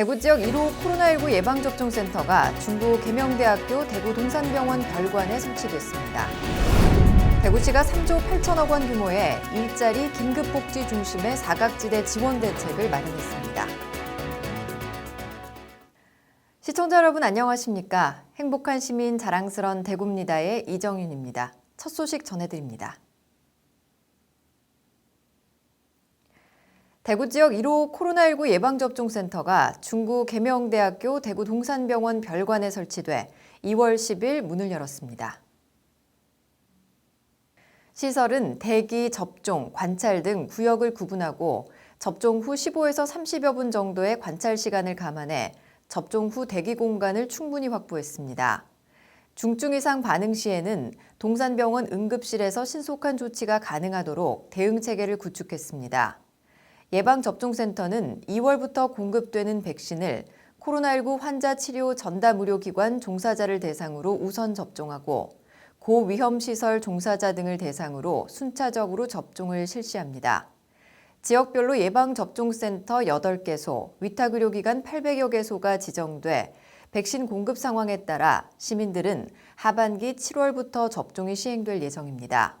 대구 지역 1호 코로나19 예방접종센터가 중부 계명대학교 대구 동산병원 별관에 설치됐습니다. 대구시가 3조 8천억 원 규모의 일자리 긴급복지 중심의 사각지대 지원 대책을 마련했습니다. 시청자 여러분 안녕하십니까? 행복한 시민 자랑스런 대구입니다의 이정윤입니다. 첫 소식 전해드립니다. 대구 지역 1호 코로나19 예방접종센터가 중구 계명대학교 대구 동산병원 별관에 설치돼 2월 10일 문을 열었습니다. 시설은 대기, 접종, 관찰 등 구역을 구분하고 접종 후 15에서 30여 분 정도의 관찰 시간을 감안해 접종 후 대기 공간을 충분히 확보했습니다. 중증 이상 반응 시에는 동산병원 응급실에서 신속한 조치가 가능하도록 대응 체계를 구축했습니다. 예방접종센터는 2월부터 공급되는 백신을 코로나19 환자 치료 전담 의료기관 종사자를 대상으로 우선 접종하고 고위험시설 종사자 등을 대상으로 순차적으로 접종을 실시합니다. 지역별로 예방접종센터 8개소, 위탁의료기관 800여 개소가 지정돼 백신 공급 상황에 따라 시민들은 하반기 7월부터 접종이 시행될 예정입니다.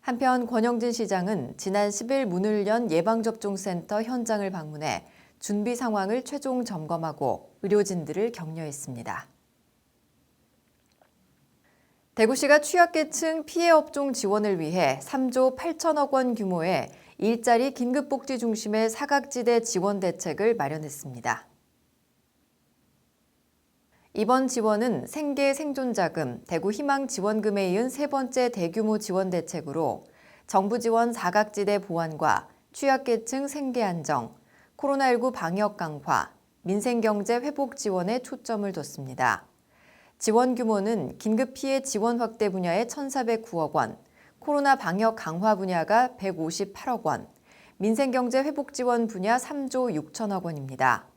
한편 권영진 시장은 지난 10일 문을 연 예방접종센터 현장을 방문해 준비 상황을 최종 점검하고 의료진들을 격려했습니다. 대구시가 취약계층 피해 업종 지원을 위해 3조 8천억 원 규모의 일자리 긴급복지 중심의 사각지대 지원 대책을 마련했습니다. 이번 지원은 생계 생존자금, 대구 희망 지원금에 이은 세 번째 대규모 지원 대책으로 정부 지원 사각지대 보완과 취약계층 생계 안정, 코로나19 방역 강화, 민생경제 회복 지원에 초점을 뒀습니다. 지원 규모는 긴급 피해 지원 확대 분야에 1,409억 원, 코로나 방역 강화 분야가 158억 원, 민생경제 회복 지원 분야 3조 6천억 원입니다.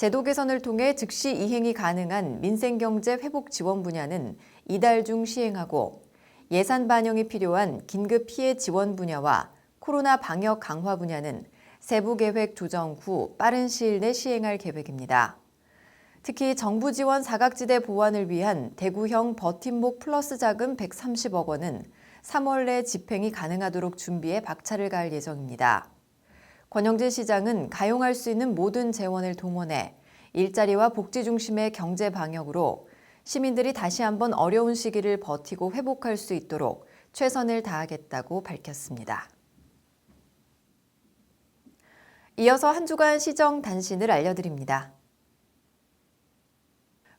제도 개선을 통해 즉시 이행이 가능한 민생경제 회복 지원 분야는 이달 중 시행하고 예산 반영이 필요한 긴급 피해 지원 분야와 코로나 방역 강화 분야는 세부 계획 조정 후 빠른 시일 내 시행할 계획입니다. 특히 정부 지원 사각지대 보완을 위한 대구형 버팀목 플러스 자금 130억 원은 3월 내 집행이 가능하도록 준비에 박차를 가할 예정입니다. 권영진 시장은 가용할 수 있는 모든 재원을 동원해 일자리와 복지 중심의 경제 방역으로 시민들이 다시 한번 어려운 시기를 버티고 회복할 수 있도록 최선을 다하겠다고 밝혔습니다. 이어서 한 주간 시정 단신을 알려드립니다.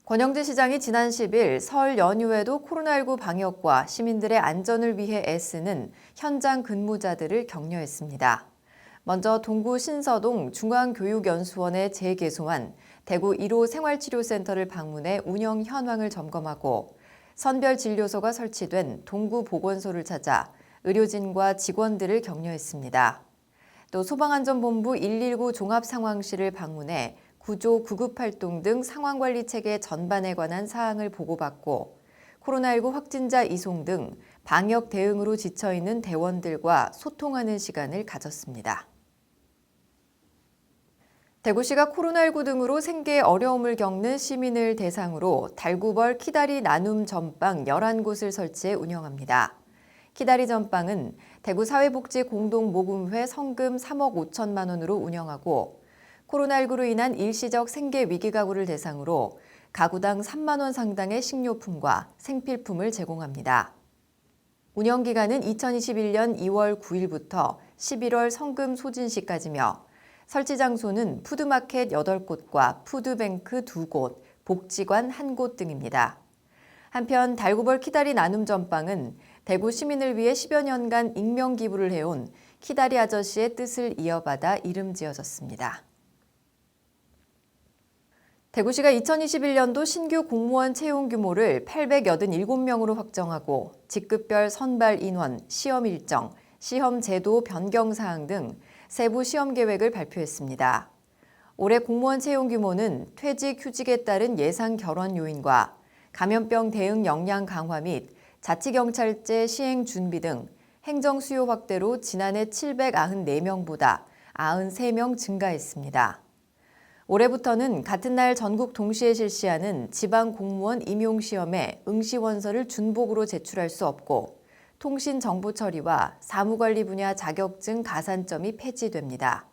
권영진 시장이 지난 10일 설 연휴에도 코로나19 방역과 시민들의 안전을 위해 애쓰는 현장 근무자들을 격려했습니다. 먼저 동구 신서동 중앙교육연수원에 재개소한 대구 1호 생활치료센터를 방문해 운영 현황을 점검하고 선별진료소가 설치된 동구 보건소를 찾아 의료진과 직원들을 격려했습니다. 또 소방안전본부 119 종합상황실을 방문해 구조 구급 활동 등 상황관리 체계 전반에 관한 사항을 보고받고 코로나19 확진자 이송 등 방역 대응으로 지쳐 있는 대원들과 소통하는 시간을 가졌습니다. 대구시가 코로나19 등으로 생계에 어려움을 겪는 시민을 대상으로 달구벌 키다리 나눔 전방 11곳을 설치해 운영합니다. 키다리 전방은 대구 사회복지 공동모금회 성금 3억 5천만 원으로 운영하고 코로나19로 인한 일시적 생계 위기 가구를 대상으로 가구당 3만 원 상당의 식료품과 생필품을 제공합니다. 운영 기간은 2021년 2월 9일부터 11월 성금 소진시까지며 설치 장소는 푸드마켓 8곳과 푸드뱅크 2곳, 복지관 1곳 등입니다. 한편 달구벌 키다리 나눔 전방은 대구 시민을 위해 10여 년간 익명 기부를 해온 키다리 아저씨의 뜻을 이어받아 이름 지어졌습니다. 대구시가 2021년도 신규 공무원 채용 규모를 887명으로 확정하고 직급별 선발 인원, 시험 일정, 시험 제도 변경 사항 등 세부 시험 계획을 발표했습니다. 올해 공무원 채용 규모는 퇴직 휴직에 따른 예상 결혼 요인과 감염병 대응 역량 강화 및 자치경찰제 시행 준비 등 행정 수요 확대로 지난해 794명보다 93명 증가했습니다. 올해부터는 같은 날 전국 동시에 실시하는 지방 공무원 임용 시험에 응시 원서를 준복으로 제출할 수 없고 통신 정보 처리와 사무관리 분야 자격증 가산점이 폐지됩니다.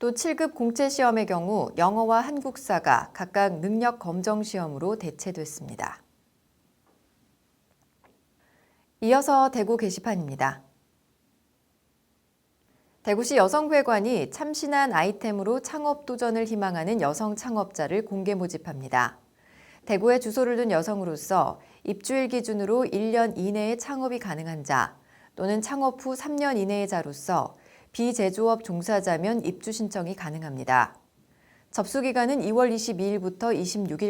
또 7급 공채 시험의 경우 영어와 한국사가 각각 능력 검정 시험으로 대체됐습니다. 이어서 대구 게시판입니다. 대구시 여성회관이 참신한 아이템으로 창업 도전을 희망하는 여성 창업자를 공개 모집합니다. 대구에 주소를 둔 여성으로서 입주일 기준으로 1년 이내에 창업이 가능한 자 또는 창업 후 3년 이내의 자로서 비제조업 종사자면 입주 신청이 가능합니다. 접수 기간은 2월 22일부터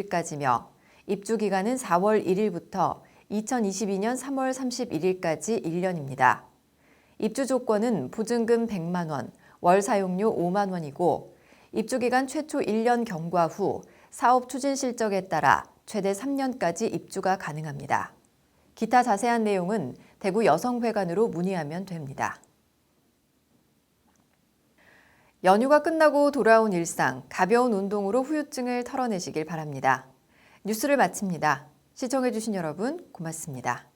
26일까지며 입주 기간은 4월 1일부터 2022년 3월 31일까지 1년입니다. 입주 조건은 보증금 100만 원, 월 사용료 5만 원이고 입주 기간 최초 1년 경과 후 사업 추진 실적에 따라 최대 3년까지 입주가 가능합니다. 기타 자세한 내용은 대구 여성회관으로 문의하면 됩니다. 연휴가 끝나고 돌아온 일상, 가벼운 운동으로 후유증을 털어내시길 바랍니다. 뉴스를 마칩니다. 시청해주신 여러분 고맙습니다.